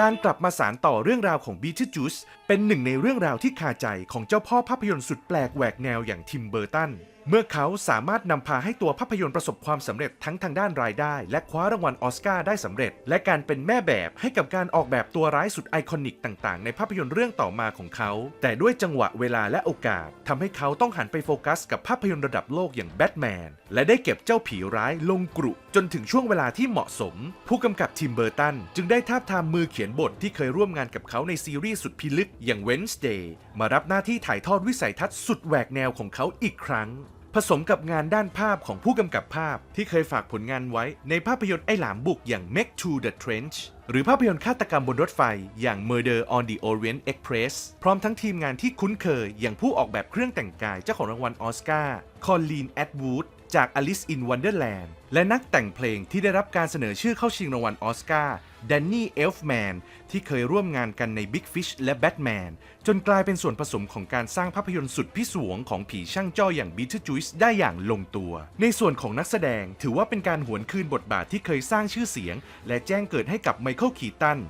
การกลับมาสารต่อเรื่องราวของ Beetlejuice เป็นหนึ่งในเรื่องราวที่คาใจของเจ้าพ่อภาพยนตร์สุดแปลกแหวกแนวอย่างทิมเบอร์ตัน เมื่อเขาสามารถนำพาให้ตัวภาพยนตร์ประสบความสำเร็จทั้งทางด้านรายได้ และคว้ารางวัลอสการ์ได้สำเร็จ และการเป็นแม่แบบให้กับการออกแบบตัวร้ายสุดไอคอนิกต่างๆ ในภาพยนตร์เรื่องต่อมาของเขา แต่ด้วยจังหวะเวลาและโอกาสทำให้เขาต้องหันไปโฟกัส กับภาพยนตร์ระดับโลกอย่างแบทแมนและได้เก็บเจ้าผีร้ายลงกรุ จนถึงช่วงเวลาที่เหมาะสม ผู้กำกับทิมเบอร์ตัน จึงได้ทาบทามมือเขียนบทที่เคยร่วมงานกับเขาในซีรีส์สุดพิลึกอย่าง Wednesday มารับหน้าที่ถ่ายทอดวิสัยทัศน์สุดแหวกแนวของเขาอีกครั้ง ผสมกับงานด้านภาพของผู้กำกับภาพที่เคยฝากผลงานไว้ในภาพยนตร์ไอ้หลามบุกอย่าง Make to the Trench หรือภาพยนตร์ฆาตกรรมบนรถไฟอย่าง Murder on the Orient Express พร้อมทั้งทีมงานที่คุ้นเคย อย่างผู้ออกแบบเครื่องแต่งกายเจ้าของรางวัลออสการ์คอลลีนแอดวูดจาก Alice in Wonderland และนักแต่งเพลงที่ได้รับการเสนอชื่อเข้าชิงรางวัลออสการ์แดนนี่เอลฟ์แมนที่เคยร่วมงานกันใน Big Fish และ Batman จนกลายเป็นส่วนผสมของการสร้างภาพยนตร์สุดพิศวงของผีช่างจ้ออย่าง Beetlejuice ได้อย่างลงตัว ในส่วนของนักแสดงถือว่าเป็นการหวนคืนบทบาทที่เคยสร้างชื่อเสียง และแจ้งเกิดให้กับไมคิลคีตัน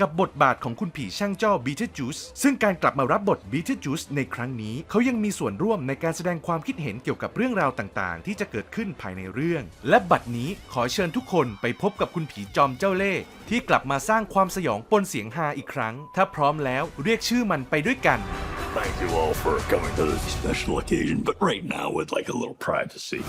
กับบทบาทของคุณผีช่างจ้อ Beetlejuice ซึ่งการกลับมารับบท Beetlejuice ในครั้งนี้ เขายังมีส่วนร่วมในการแสดงความคิดเห็นเกี่ยวกับเรื่องราวต่างๆ ที่จะเกิดขึ้นภายในเรื่อง และบัดนี้ขอเชิญทุกคนไปพบกับคุณผีจอมเจ้าเล่ห์ที่กลับมาสร้างความสยองปนเสียงฮาอีกครั้ง ถ้าพร้อมแล้วเรียกชื่อมันไปด้วยกัน Thank you all for coming to this special occasion, but right now, we'd like a little privacy.